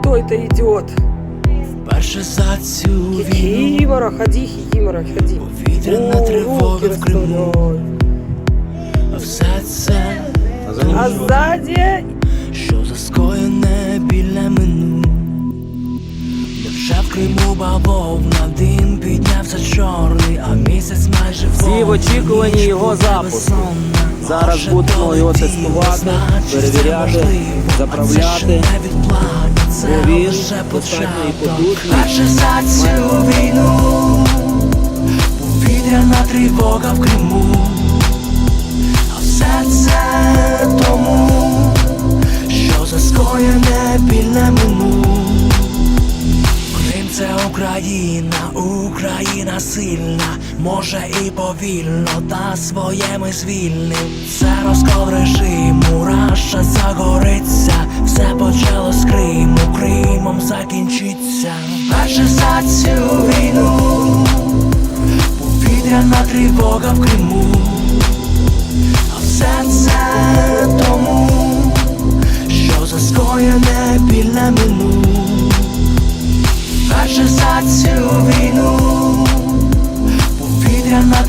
кто это идет? Перше за цю війну Хикимора, ходи, Хикимора, ходи. Повітряна О, тривога в Криму. все це, А сзади що за скоєне біля мину. Невже в Криму бавовна дим піднявся чорний, а місяць майже Всі в очікуванні його запуску. Зараз будемо його тестувати, перевіряти, заправляти. Бо він достатньо і потужний. Перше за цю війну, повітряна тривога в Криму, а все це це Україна, Україна сильна, може і повільно, та своє ми звільним. Це розкол режиму, Раша загориться, все почало з Криму, Кримом закінчиться. Перше за цю війну, повітряна тривога в Криму, а все це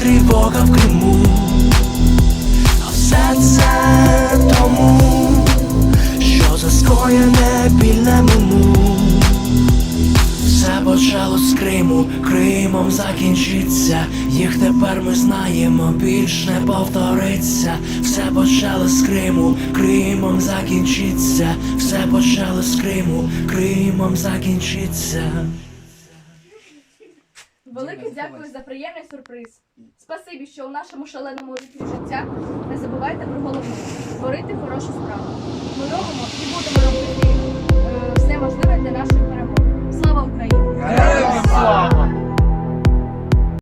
тривога в Криму, а все це тому, що за скоєне більне мину. Все почало з Криму, Кримом закінчиться. Їх тепер ми знаємо, більш не повториться. Все почало з Криму, Кримом закінчиться. Все почало з Криму, Кримом закінчиться. Велике дякую за приємний сюрприз. Спасибі, що у нашому шаленому ритмі життя не забувайте про головне творити хорошу справу.